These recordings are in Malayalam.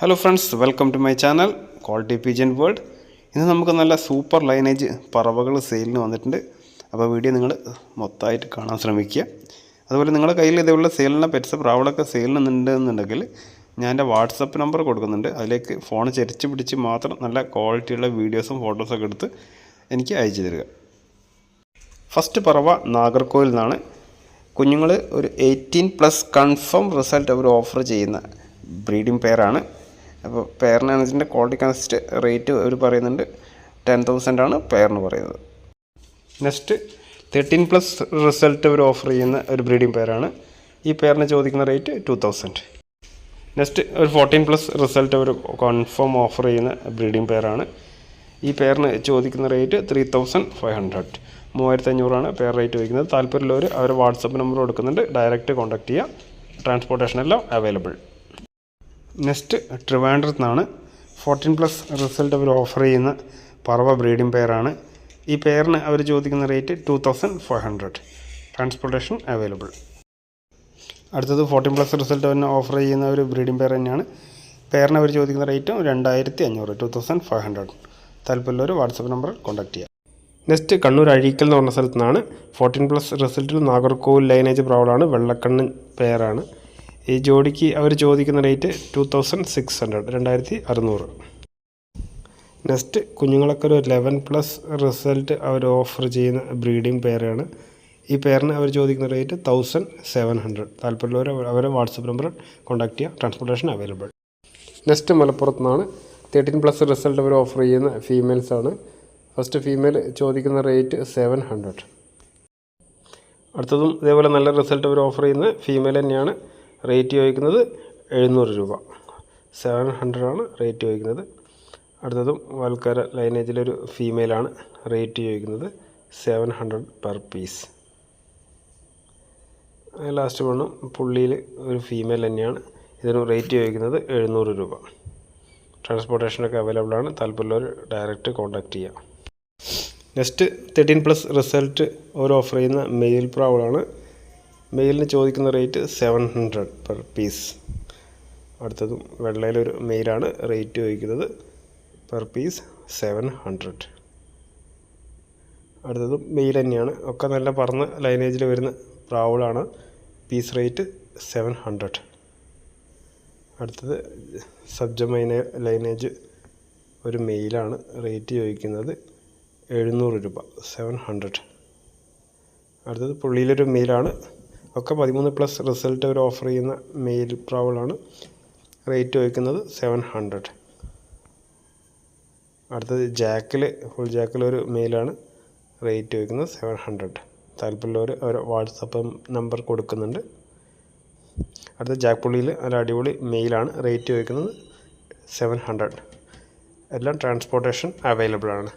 Hello friends welcome to my channel quality pigeon world ഇന്ന് നമുക്ക് നല്ല സൂപ്പർ ലൈനേജ് പറവകൾ സെയിലിന് വന്നിട്ടുണ്ട്. അപ്പോൾ വീഡിയോ നിങ്ങൾ മൊത്തമായിട്ട് കാണാൻ ശ്രമിക്കുക. അതുപോലെ നിങ്ങളുടെ കയ്യിൽ ഇതേപോലെ സെയിലിന് പെറ്റ്സ് പ്രാവളൊക്കെ സെയിലിനുണ്ട് ഉണ്ടെന്നുണ്ടെങ്കിൽ ഞാൻ എന്റെ വാട്സപ്പ് നമ്പർ കൊടുക്കുന്നുണ്ട്. അതിലേക്ക് ഫോൺ ചരിച്ച് പിടിച്ച് മാത്രം നല്ല ക്വാളിറ്റിയുള്ള വീഡിയോസും ഫോട്ടോസൊക്കെ എടുത്ത് എനിക്ക് അയച്ചു തരിക. ഫസ്റ്റ് പറവ നാഗർകോവിൽ നിന്നാണ്. കുഞ്ഞുങ്ങൾ ഒരു എയ്റ്റീൻ പ്ലസ് കൺഫേം റിസൾട്ട് അവർ ഓഫർ ചെയ്യുന്ന ബ്രീഡിംഗ് പെയറാണ് അപ്പോൾ പെയറിനനുസരിച്ച് ക്വാളിറ്റി അനുസരിച്ച് റേറ്റ് അവർ പറയുന്നുണ്ട്. ടെൻ തൗസൻഡ് ആണ് പെയറിന് പറയുന്നത്. നെക്സ്റ്റ് തേർട്ടീൻ പ്ലസ് റിസൾട്ട് അവർ ഓഫർ ചെയ്യുന്ന ഒരു ബ്രീഡിംഗ് പെയറാണ് ഈ പെയറിന് ചോദിക്കുന്ന റേറ്റ് ടു തൗസൻഡ് നെക്സ്റ്റ് ഒരു ഫോർട്ടീൻ പ്ലസ് റിസൾട്ട് അവർ കൺഫേം ഓഫർ ചെയ്യുന്ന ബ്രീഡിംഗ് പെയറാണ് ഈ പെയറിന് ചോദിക്കുന്ന rate three thousand five hundred മൂവായിരത്തി അഞ്ഞൂറാണ് പെയർ റേറ്റ് വയ്ക്കുന്നത് താല്പര്യമുള്ളവർ അവർ വാട്സപ്പ് നമ്പർ കൊടുക്കുന്നുണ്ട്. ഡയറക്റ്റ് കോൺടാക്ട് ചെയ്യുക ട്രാൻസ്പോർട്ടേഷൻ എല്ലാം അവൈലബിൾ നെക്സ്റ്റ് ട്രിവാൻഡ്രത്ത് നിന്നാണ് ഫോർട്ടീൻ പ്ലസ് റിസൾട്ട് അവർ ഓഫർ ചെയ്യുന്ന പറവ ബ്രീഡിംഗ് പെയറാണ്. ഈ പെയറിന് അവർ ചോദിക്കുന്ന rate two thousand five hundred transportation available. അടുത്തത് ഫോർട്ടീൻ പ്ലസ് റിസൾട്ട് തന്നെ ഓഫർ ചെയ്യുന്ന ഒരു ബ്രീഡിംഗ് പെയർ തന്നെയാണ്. പെയറിന് അവർ ചോദിക്കുന്ന റേറ്റും രണ്ടായിരത്തി അഞ്ഞൂറ് ടു തൗസൻഡ് ഫൈവ് ഹൺഡ്രഡ് താല്പര്യമുള്ളവർ വാട്സപ്പ് നമ്പർ കോൺടാക്ട് ചെയ്യുക നെക്സ്റ്റ് കണ്ണൂർ അഴീക്കൽ എന്ന് പറഞ്ഞ സ്ഥലത്തു നിന്നാണ് ഫോർട്ടീൻ പ്ലസ് റിസൾട്ടിൽ നാഗർകോവിൽ ലൈനേജ് പ്രാവളാണ് വെള്ളക്കണ്ണൻ പെയറാണ്. ഈ ജോഡിക്ക് അവർ ചോദിക്കുന്ന rate two thousand six hundred രണ്ടായിരത്തി അറുന്നൂറ് നെക്സ്റ്റ് കുഞ്ഞുങ്ങളൊക്കെ ഒരു ലെവൻ പ്ലസ് റിസൾട്ട് അവർ ഓഫർ ചെയ്യുന്ന ബ്രീഡിംഗ് പെയറാണ് ഈ പെയറിന് അവർ ചോദിക്കുന്ന റേറ്റ് തൗസൻഡ് സെവൻ ഹൺഡ്രഡ് താല്പര്യമുള്ളവർ അവരെ വാട്സപ്പ് നമ്പർ കോൺടാക്ട് ചെയ്യുക. ട്രാൻസ്പോർട്ടേഷൻ അവൈലബിൾ നെക്സ്റ്റ് മലപ്പുറത്തു നിന്നാണ് തേർട്ടീൻ പ്ലസ് റിസൾട്ട് അവർ ഓഫർ ചെയ്യുന്ന ഫീമെയിൽസ് ആണ്. ഫസ്റ്റ് ഫീമെയിൽ ചോദിക്കുന്ന റേറ്റ് സെവൻ ഹൺഡ്രഡ് അടുത്തതും ഇതേപോലെ നല്ല റിസൾട്ട് അവർ ഓഫർ ചെയ്യുന്ന ഫീമെയിൽ തന്നെയാണ്. റേറ്റ് ചോദിക്കുന്നത് എഴുന്നൂറ് രൂപ. സെവൻ ഹൺഡ്രഡ് ആണ് റേറ്റ് ചോദിക്കുന്നത്. അടുത്തതും വൽക്കര ലൈനേജിലൊരു ഫീമെയിലാണ് റേറ്റ് ചോദിക്കുന്നത് seven hundred per piece last വണ്ണും പുള്ളിയിൽ ഒരു ഫീമെയിൽ തന്നെയാണ്. ഇതിന് റേറ്റ് ചോദിക്കുന്നത് എഴുന്നൂറ് രൂപ. ട്രാൻസ്പോർട്ടേഷനൊക്കെ അവൈലബിൾ ആണ്. താല്പര്യമുള്ളവർ ഡയറക്റ്റ് കോൺടാക്ട് ചെയ്യാം. നെക്സ്റ്റ് തേർട്ടീൻ പ്ലസ് റിസൾട്ട് അവർ ഓഫർ ചെയ്യുന്ന മെയിൽ പ്രാവളാണ് മെയിലിന് ചോദിക്കുന്ന rate seven hundred per piece അടുത്തതും വെള്ളയിലൊരു മെയിലാണ് റേറ്റ് ചോദിക്കുന്നത് പെർ പീസ് സെവൻ ഹൺഡ്രഡ് അടുത്തതും മെയിൽ തന്നെയാണ്. ഒക്കെ നല്ല പറന്ന് ലൈനേജിൽ വരുന്ന പ്രാവളാണ്. പീസ് റേറ്റ് സെവൻ ഹൺഡ്രഡ് അടുത്തത് സബ്ജമൈന ലൈനേജ് ഒരു മെയിലാണ് റേറ്റ് ചോദിക്കുന്നത് എഴുന്നൂറ് രൂപ സെവൻ ഹൺഡ്രഡ് അടുത്തത് പുള്ളിയിലൊരു മെയിലാണ് ഒക്കെ പതിമൂന്ന് പ്ലസ് റിസൾട്ട് അവർ ഓഫർ ചെയ്യുന്ന മെയിൽ പ്രാവളാണ് റേറ്റ് ചോദിക്കുന്നത് സെവൻ ഹൺഡ്രഡ് അടുത്തത് ജാക്കിൽ ഫുൾ ജാക്കിൽ ഒരു മെയിലാണ് റേറ്റ് ചോദിക്കുന്നത് സെവൻ ഹൺഡ്രഡ് താല്പര്യമുള്ളവർ അവർ വാട്സപ്പ് നമ്പർ കൊടുക്കുന്നുണ്ട്. അടുത്ത ജാക്ക് പുള്ളിയിൽ നല്ല അടിപൊളി മെയിലാണ് റേറ്റ് ചോദിക്കുന്നത് സെവൻ ഹൺഡ്രഡ് എല്ലാം ട്രാൻസ്പോർട്ടേഷൻ അവൈലബിൾ ആണ്.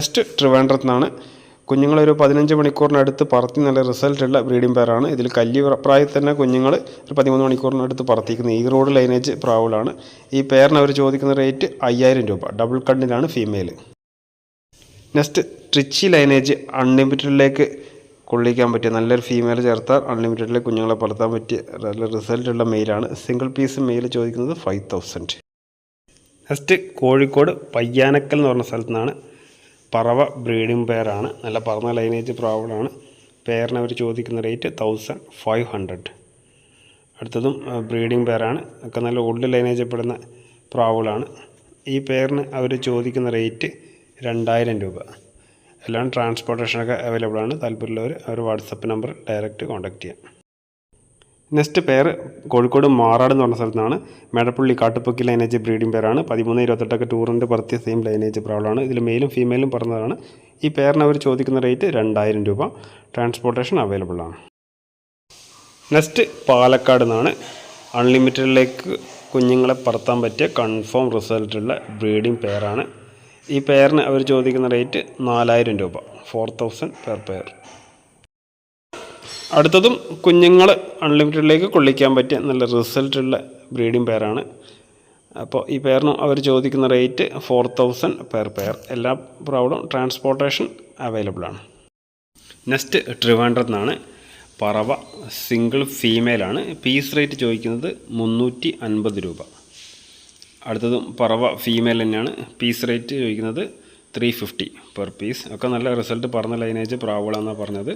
നെക്സ്റ്റ് ട്രിവാൻഡ്രത്ത് നിന്നാണ് കുഞ്ഞുങ്ങളൊരു പതിനഞ്ച് മണിക്കൂറിനടുത്ത് പറത്തി നല്ല റിസൾട്ടുള്ള ബ്രീഡിംഗ് പെയറാണ് ഇതിൽ കല്ലി പ്രായത്തിൽ തന്നെ കുഞ്ഞുങ്ങൾ ഒരു പതിമൂന്ന് മണിക്കൂറിനടുത്ത് പറത്തിക്കുന്ന ഈ റോഡ് ലൈനേജ് പ്രാവുകളാണ്. ഈ പെയറിന് അവർ ചോദിക്കുന്ന റേറ്റ് അയ്യായിരം രൂപ. ഡബിൾ കണ്ണിലാണ് ഫീമെയിൽ നെക്സ്റ്റ് ട്രിച്ചി ലൈനേജ് അൺലിമിറ്റഡിലേക്ക് കൊള്ളിക്കാൻ പറ്റിയ നല്ലൊരു ഫീമെയിൽ ചേർത്താൽ അൺലിമിറ്റഡിലെ കുഞ്ഞുങ്ങളെ പറത്താൻ പറ്റിയ നല്ല റിസൾട്ടുള്ള മെയിലാണ്. സിംഗിൾ പീസ് മെയിൽ ചോദിക്കുന്നത് five thousand. Next Kozhikode Payyanakkal എന്ന് പറഞ്ഞ സ്ഥലത്തു നിന്നാണ് പറവ ബ്രീഡിംഗ് പെയറാണ് നല്ല പറന്ന ലൈനേജ് പ്രാവളാണ് പെയറിന് അവർ ചോദിക്കുന്ന റേറ്റ് തൗസൻഡ് ഫൈവ് ഹൺഡ്രഡ് അടുത്തതും ബ്രീഡിംഗ് പെയറാണ് ഒക്കെ നല്ല ഓൾഡ് ലൈനേജ് പെടുന്ന പ്രാവുകളാണ് ഈ പെയറിന് അവർ ചോദിക്കുന്ന റേറ്റ് രണ്ടായിരം രൂപ. എല്ലാം ട്രാൻസ്പോർട്ടേഷനൊക്കെ അവൈലബിൾ ആണ്. താല്പര്യമുള്ളവർ അവർ വാട്സപ്പ് നമ്പർ ഡയറക്റ്റ് കോൺടാക്റ്റ് ചെയ്യാം. നെക്സ്റ്റ് പെയർ കോഴിക്കോട് മാറാട് എന്ന് പറഞ്ഞ സ്ഥലത്താണ്. മേടപ്പള്ളി കാട്ടുപ്പൊക്കി ലൈനേജ് ബ്രീഡിംഗ് പെയറാണ് പതിമൂന്ന് ഇരുപത്തെട്ടൊക്കെ ടൂറിന്റെ പറത്തിയ സെയിം ലൈനേജ് പ്രാവളാണ് ഇതിൽ മെയിലും ഫീമെയിലും പറഞ്ഞതാണ്. ഈ പെയറിന് അവർ ചോദിക്കുന്ന റേറ്റ് രണ്ടായിരം രൂപ. ട്രാൻസ്പോർട്ടേഷൻ അവൈലബിൾ ആണ്. നെക്സ്റ്റ് പാലക്കാട് നിന്നാണ്. അൺലിമിറ്റഡിലേക്ക് കുഞ്ഞുങ്ങളെ പറത്താൻ പറ്റിയ കൺഫേം റിസൾട്ടുള്ള ബ്രീഡിംഗ് പെയറാണ് ഈ പെയറിന് അവർ ചോദിക്കുന്ന റേറ്റ് നാലായിരം രൂപ. ഫോർ തൗസൻഡ് പെർ പെയർ അടുത്തതും കുഞ്ഞുങ്ങൾ അൺലിമിറ്റഡിലേക്ക് കൊള്ളിക്കാൻ പറ്റിയ നല്ല റിസൾട്ടുള്ള ബ്രീഡിംഗ് പെയറാണ് അപ്പോൾ ഈ പെയറിനും അവർ ചോദിക്കുന്ന rate four thousand per pair എല്ലാ പ്രൗഡും ട്രാൻസ്പോർട്ടേഷൻ അവൈലബിൾ ആണ്. നെക്സ്റ്റ് ട്രിവാൻഡ്രത്ത് നിന്നാണ് പറവ സിംഗിൾ ഫീമെയിലാണ് പീസ് റേറ്റ് ചോദിക്കുന്നത് മുന്നൂറ്റി അൻപത് രൂപ. അടുത്തതും പറവ ഫീമെയിൽ തന്നെയാണ്. പീസ് റേറ്റ് ചോദിക്കുന്നത് ത്രീ ഫിഫ്റ്റി പെർ പീസ് ഒക്കെ നല്ല റിസൾട്ട് പറഞ്ഞ ലൈനേജ് പ്രാവുകളാണെന്നാണ് പറഞ്ഞത്.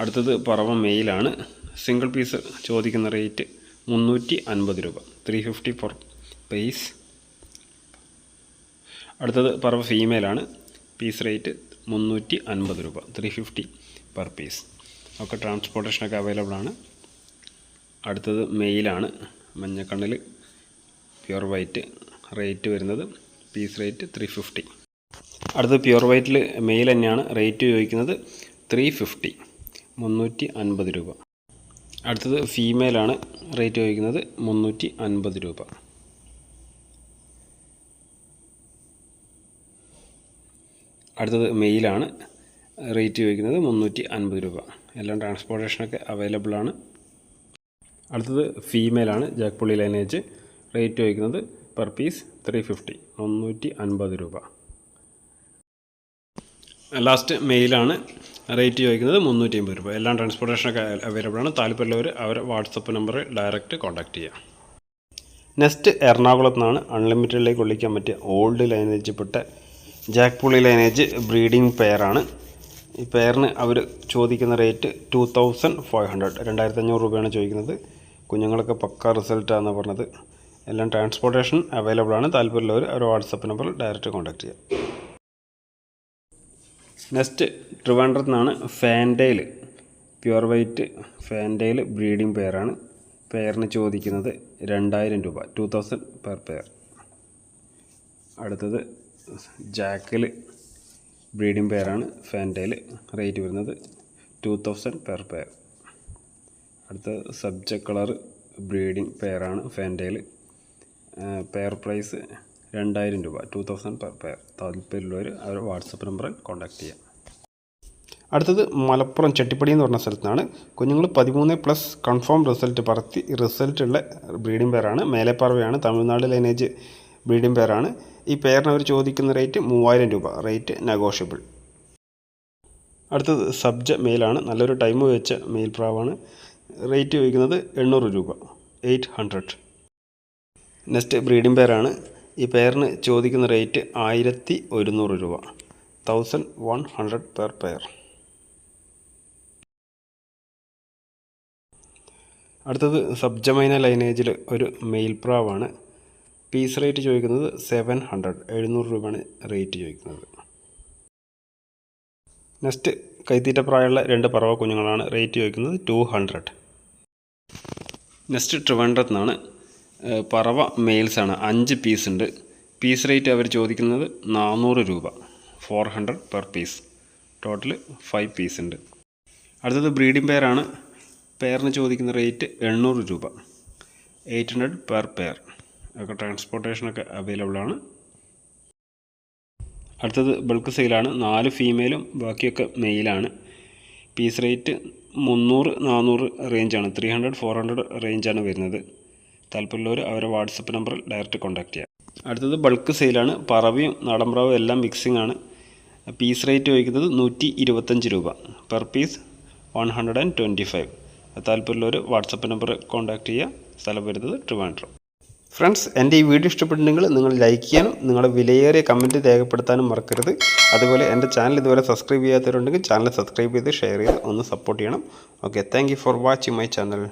അടുത്തത് പറവ മെയിലാണ്. സിംഗിൾ പീസ് ചോദിക്കുന്ന റേറ്റ് മുന്നൂറ്റി അൻപത് രൂപ. ത്രീ ഫിഫ്റ്റി ഫോർ പീസ് അടുത്തത് പറവ ഫീമെയിലാണ് പീസ് റേറ്റ് മുന്നൂറ്റി അൻപത് രൂപ. ത്രീ ഫിഫ്റ്റി പെർ പീസ് ഒക്കെ ട്രാൻസ്പോർട്ടേഷനൊക്കെ അവൈലബിൾ ആണ്. അടുത്തത് മെയിലാണ് മഞ്ഞക്കണ്ണിൽ പ്യുർ വൈറ്റ് റേറ്റ് വരുന്നത്. പീസ് റേറ്റ് ത്രീ ഫിഫ്റ്റി അടുത്തത് പ്യുർ വൈറ്റിൽ മെയിൽ തന്നെയാണ് റേറ്റ് ചോദിക്കുന്നത് ത്രീ ഫിഫ്റ്റി മുന്നൂറ്റി അൻപത് രൂപ. അടുത്തത് ഫീമെയിലാണ് റേറ്റ് ചോദിക്കുന്നത് മുന്നൂറ്റി അൻപത് രൂപ. അടുത്തത് മെയിലാണ് റേറ്റ് ചോദിക്കുന്നത് മുന്നൂറ്റി അൻപത് രൂപ. എല്ലാം ട്രാൻസ്പോർട്ടേഷനൊക്കെ അവൈലബിൾ ആണ്. അടുത്തത് ഫീമെയിലാണ് ജാക്പുള്ളി ലൈനേജ് റേറ്റ് ചോദിക്കുന്നത് പെർ പീസ് ത്രീ ഫിഫ്റ്റി മുന്നൂറ്റി അൻപത് രൂപ ലാസ്റ്റ് മെയിലാണ് റേറ്റ് ചോദിക്കുന്നത് മുന്നൂറ്റി അമ്പത് രൂപ. എല്ലാം ട്രാൻസ്പോർട്ടേഷനൊക്കെ അവൈലബിൾ ആണ്. താല്പര്യമുള്ളവർ അവരെ വാട്സപ്പ് നമ്പർ ഡയറക്റ്റ് കോൺടാക്ട് ചെയ്യാം. നെക്സ്റ്റ് എറണാകുളത്ത് നിന്നാണ് അൺലിമിറ്റഡിലേക്ക് കൊള്ളിക്കാൻ പറ്റിയ ഓൾഡ് ലൈനേജിൽപ്പെട്ട ജാക്പുള്ളി ലൈനേജ് ബ്രീഡിംഗ് പെയറാണ് ഈ പെയറിന് അവർ ചോദിക്കുന്ന rate two thousand five hundred രണ്ടായിരത്തി അഞ്ഞൂറ് രൂപയാണ് ചോദിക്കുന്നത്. കുഞ്ഞുങ്ങളൊക്കെ പക്ക റിസൾട്ടാണെന്ന് പറഞ്ഞത്. എല്ലാം ട്രാൻസ്പോർട്ടേഷൻ അവൈലബിൾ ആണ്. താല്പര്യമുള്ളവർ അവർ വാട്സപ്പ് നമ്പർ ഡയറക്റ്റ് കോൺടാക്ട് ചെയ്യുക നെക്സ്റ്റ് ട്രിവാൻഡ്രത്ത് നിന്നാണ് fantail pure white fantail breeding പെയറാണ്. പെയറിന് ചോദിക്കുന്നത് രണ്ടായിരം രൂപ ടു തൗസൻഡ് പെർ പെയർ. അടുത്തത് ജാക്കിൽ ബ്രീഡിംഗ് പെയറാണ്. ഫാൻഡെയിൽ റേറ്റ് വരുന്നത് ടു തൗസൻഡ് പെർ പെയർ. അടുത്തത് സബ്ജക്ട് കളർ ബ്രീഡിംഗ് പെയറാണ് ഫാൻഡെയിൽ പെയർ പ്രൈസ് രണ്ടായിരം രൂപ. ടു തൗസൻഡ് പെർ പെയർ താല്പര്യമുള്ളവർ അവർ വാട്സപ്പ് നമ്പറിൽ കോൺടാക്ട് ചെയ്യാം. അടുത്തത് മലപ്പുറം ചെട്ടിപ്പടി എന്ന് പറഞ്ഞ സ്ഥലത്താണ്. കുഞ്ഞുങ്ങൾ പതിമൂന്ന് പ്ലസ് കൺഫേം റിസൾട്ട് പറത്തി റിസൾട്ടുള്ള ബ്രീഡിംഗ് പെയറാണ് മേലെപ്പറവയാണ് തമിഴ്നാട് ലൈനേജ് ബ്രീഡിംഗ് പെയറാണ് ഈ പെയറിന് അവർ ചോദിക്കുന്ന റേറ്റ് മൂവായിരം രൂപ. റേറ്റ് നെഗോഷ്യബിൾ അടുത്തത് സബ്ജ മെയിലാണ്. നല്ലൊരു ടൈം വെച്ച മെയിൽ പ്രാവാണ് റേറ്റ് ചോദിക്കുന്നത് എണ്ണൂറ് രൂപ. എയ്റ്റ് ഹൺഡ്രഡ് നെക്സ്റ്റ് ബ്രീഡിംഗ് പെയറാണ് ഈ പെയറിന് ചോദിക്കുന്ന റേറ്റ് ആയിരത്തി ഒരുന്നൂറ് രൂപ. Thousand one hundred per pair അടുത്തത് സബ്ജമൈന ലൈനേജിൽ ഒരു മെയിൽ പ്രാവാണ്. പീസ് റേറ്റ് ചോദിക്കുന്നത് സെവൻ ഹൺഡ്രഡ് എഴുന്നൂറ് രൂപയാണ് റേറ്റ് ചോദിക്കുന്നത്. നെക്സ്റ്റ് കൈത്തീറ്റ പ്രായമുള്ള രണ്ട് പറവ കുഞ്ഞുങ്ങളാണ് റേറ്റ് ചോദിക്കുന്നത് ടു ഹൺഡ്രഡ് നെക്സ്റ്റ് ട്രിവാൻഡ്രത്ത് നിന്നാണ് ഏഹ്, പറവ മെയിൽസാണ് അഞ്ച് പീസ് ഉണ്ട്. പീസ് റേറ്റ് അവർ ചോദിക്കുന്നത് നാനൂറ് രൂപ. Four hundred per piece total five piece ഉണ്ട്. അടുത്തത് ബ്രീഡിംഗ് പെയറാണ് പെയറിന് ചോദിക്കുന്ന റേറ്റ് എണ്ണൂറ് രൂപ. എയ്റ്റ് ഹൺഡ്രഡ് പെർ പെയർ ഒക്കെ ട്രാൻസ്പോർട്ടേഷനൊക്കെ അവൈലബിൾ ആണ്. അടുത്തത് ബൾക്ക് സെയിലാണ് നാല് ഫീമെയിലും ബാക്കിയൊക്കെ മെയിലാണ് പീസ് റേറ്റ് മുന്നൂറ് നാനൂറ് റേഞ്ചാണ് ത്രീ ഹൺഡ്രഡ് ഫോർ ഹൺഡ്രഡ് റേഞ്ചാണ് വരുന്നത്. താല്പര്യമുള്ളവർ അവരെ വാട്സപ്പ് നമ്പറിൽ ഡയറക്റ്റ് കോൺടാക്ട് ചെയ്യാം. അടുത്തത് ബൾക്ക് സെയിലാണ് പറവയും നാടൻപ്രാവും എല്ലാം മിക്സിംഗ് ആണ്. പീസ് റേറ്റ് ചോദിക്കുന്നത് നൂറ്റി ഇരുപത്തഞ്ച് രൂപ. Per piece one hundred and twenty five താല്പര്യമുള്ളവർ വാട്സപ്പ് നമ്പർ കോൺടാക്ട് ചെയ്യുക. സ്ഥലം വരുന്നത് ട്രിവാൻഡ്രം. ഫ്രണ്ട്സ് എന്റെ ഈ വീഡിയോ ഇഷ്ടപ്പെട്ടിട്ടുണ്ടെങ്കിൽ നിങ്ങൾ ലൈക്ക് ചെയ്യാനും നിങ്ങളുടെ വിലയേറിയ കമന്റ് രേഖപ്പെടുത്താനും മറക്കരുത്. അതുപോലെ എന്റെ ചാനൽ ഇതുവരെ സബ്സ്ക്രൈബ് ചെയ്യാത്തവരുണ്ടെങ്കിൽ ചാനൽ സബ്സ്ക്രൈബ് ചെയ്ത് ഷെയർ ചെയ്ത് ഒന്ന് സപ്പോർട്ട് ചെയ്യണം. Okay thank for watching my channel